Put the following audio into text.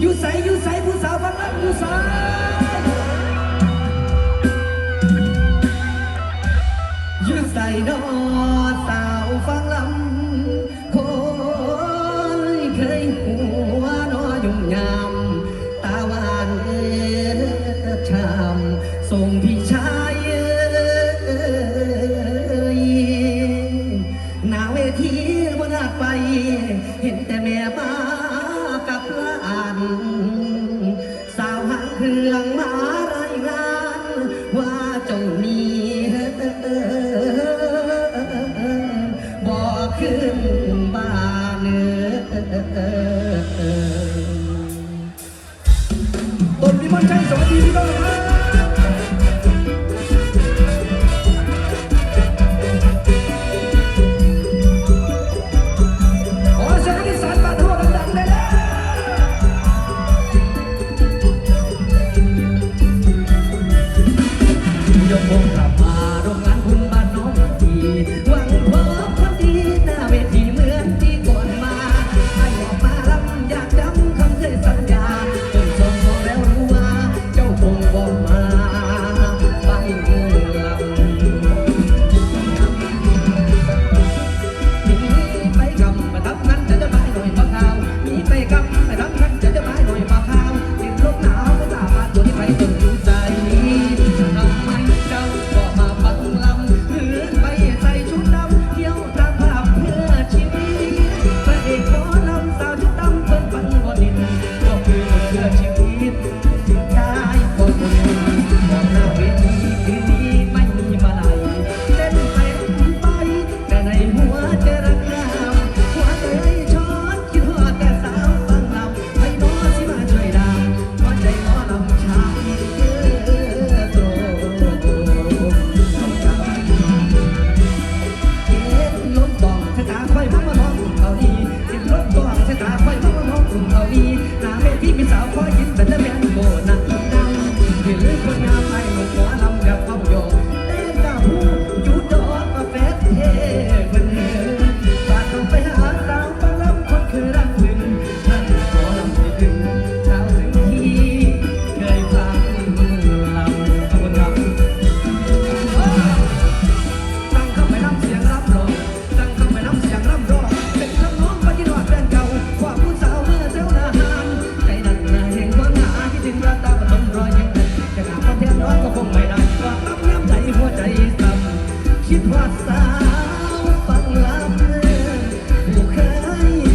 อยู่ใสอยู่ใสผู้สาวฟังลักอยู่ใสอยู่ใสดอสาวฟังลำคอยเคยหัวนอยุ่งยาตาหวานเอ็ชามส่งพี่ชาย ขึ้นบ้านเออตบดีมันใจสวัสดีพี่น้องครับ ที่มขาดีติดรถตัวหางเสาคอยน้องน้องกลุ่มเขาดีหน้าเวทีมีสาวคอยยิ้มแต่ละแม่ คิดว่าสาวฟังลาเพลงผู้เคย